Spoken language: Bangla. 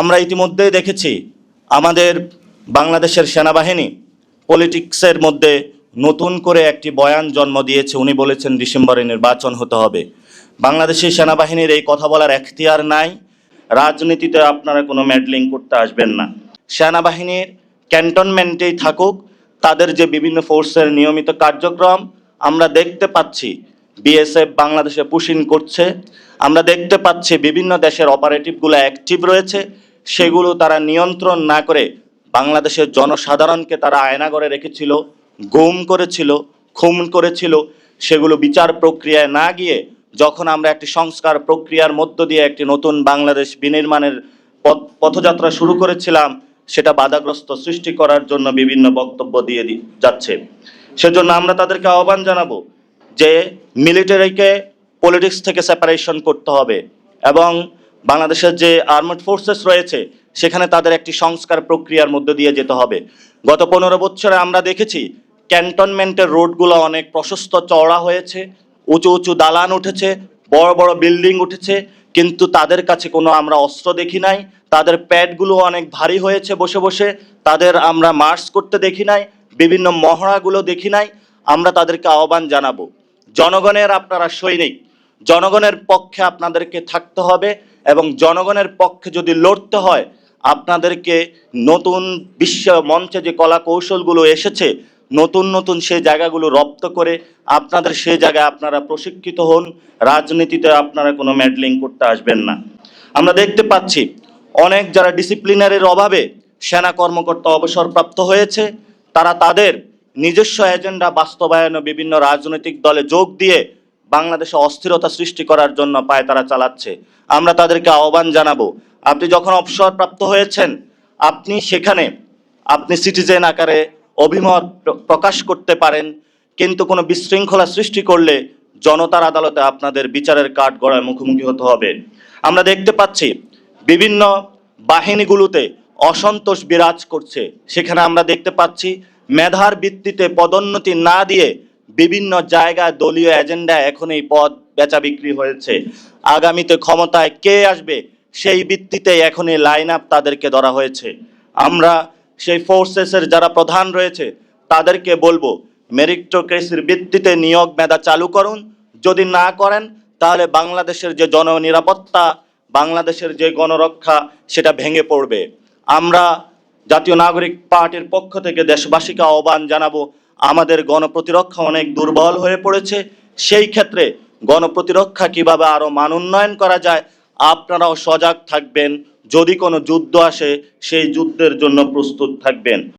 আমরা ইতিমধ্যেই দেখেছি আমাদের বাংলাদেশের সেনাবাহিনী পলিটিক্সের মধ্যে নতুন করে একটি বয়ান জন্ম দিয়েছে। উনি বলেছেন ডিসেম্বরে নির্বাচন হতে হবে। বাংলাদেশের সেনাবাহিনীর এই কথা বলার এখতিয়ার নাই। রাজনীতিতে আপনারা কোনো ম্যাডলিং করতে আসবেন না। সেনাবাহিনীর ক্যান্টনমেন্টেই থাকুক, তাদের যে বিভিন্ন ফোর্সের নিয়মিত কার্যক্রম, আমরা দেখতে পাচ্ছি বিএসএফ বাংলাদেশে পুশিং করছে। আমরা দেখতে পাচ্ছি বিভিন্ন দেশের অপারেটিভগুলো অ্যাক্টিভ রয়েছে। সেগুলো তারা নিয়ন্ত্রণ না করে বাংলাদেশের জনসাধারণকে তারা আয়নাগরে রেখেছিল, গুম করেছিল, খুন করেছিল। সেগুলো বিচার প্রক্রিয়ায় না গিয়ে যখন আমরা একটি সংস্কার প্রক্রিয়ার মধ্য দিয়ে একটি নতুন বাংলাদেশ বিনির্মাণের পথ- পথযাত্রা শুরু করেছিলাম, সেটা বাধাগ্রস্ত সৃষ্টি করার জন্য বিভিন্ন বক্তব্য দিয়ে যাচ্ছে। সেজন্য আমরা তাদেরকে আহ্বান জানাব যে মিলিটারিকে পলিটিক্স থেকে সেপারেশন করতে হবে এবং বাংলাদেশের যে আর্মড ফোর্সেস রয়েছে, সেখানে তাদের একটি সংস্কার প্রক্রিয়ার মধ্য দিয়ে যেতে হবে। গত পনেরো বছরে আমরা দেখেছি ক্যান্টনমেন্টের রোডগুলো অনেক প্রশস্ত, চওড়া হয়েছে, উঁচু উঁচু দালান উঠেছে, বড় বড় বিল্ডিং উঠেছে, কিন্তু তাদের কাছে কোনো আমরা অস্ত্র দেখি নাই, তাদের প্যাডগুলো অনেক ভারী হয়েছে বসে বসে, তাদের আমরা মার্চ করতে দেখি নাই, বিভিন্ন মহড়াগুলো দেখি নাই, আমরা তাদেরকে আহ্বান জানাব। জনগণের আপনারা সৈনিক, জনগণের পক্ষে আপনাদেরকে থাকতে হবে এবং জনগণের পক্ষে যদি লড়তে হয়, আপনাদেরকে নতুন বিশ্ব মঞ্চে যে কলা কৌশলগুলো এসেছে, নতুন নতুন সেই জায়গাগুলো রপ্ত করে আপনাদের সেই জায়গায় আপনারা প্রশিক্ষিত হন, রাজনীতিতে আপনারা কোনো ম্যাডলিং করতে আসবেন না। আমরা দেখতে পাচ্ছি অনেক যারা ডিসিপ্লিনারের অভাবে সেনা কর্মকর্তা অবসরপ্রাপ্ত হয়েছে, তারা তাদের নিজস্ব এজেন্ডা বাস্তবায়নে বিভিন্ন রাজনৈতিক দলে যোগ দিয়ে বাংলাদেশে অস্থিরতা সৃষ্টি করার জন্য পায় তারা চালাচ্ছে। আমরা তাদেরকে আহ্বান জানাব, আপনি যখন অবসরপ্রাপ্ত হয়েছেন, আপনি সেখানে আপনি সিটিজেন আকারে অভিমত প্রকাশ করতে পারেন, কিন্তু কোনো বিশৃঙ্খলা সৃষ্টি করলে জনতার আদালতে আপনাদের বিচারের কাঠ গড়ায় মুখোমুখি হতে হবে। আমরা দেখতে পাচ্ছি বিভিন্ন বাহিনীগুলোতে অসন্তোষ বিরাজ করছে। সেখানে আমরা দেখতে পাচ্ছি মেধার ভিত্তিতে পদোন্নতি না দিয়ে বিভিন্ন জায়গায় দলীয় এজেন্ডা এখন এই পদ বেচা বিক্রি হয়েছে। আগামীতে ক্ষমতায় কে আসবে সেই ভিত্তিতে এখন এই লাইন আপ তাদেরকে ধরা হয়েছে। আমরা সেই ফোর্সেসের যারা প্রধান রয়েছে, তাদেরকে বলব মেরিটোক্রেসির ভিত্তিতে নিয়োগ মেধা চালু করুন। যদি না করেন, তাহলে বাংলাদেশের যে জননিরাপত্তা, বাংলাদেশের যে গণরক্ষা, সেটা ভেঙে পড়বে। আমরা জাতীয় নাগরিক পার্টির পক্ষ থেকে দেশবাসীকে আহ্বান জানাব, আমাদের গণপ্রতিরক্ষা অনেক দুর্বল হয়ে পড়েছে, সেই ক্ষেত্রে গণপ্রতিরক্ষা কীভাবে আরও মান উন্নয়ন করা যায়, আপনারাও সজাগ থাকবেন, যদি কোনো যুদ্ধ আসে, সেই যুদ্ধের জন্য প্রস্তুত থাকবেন।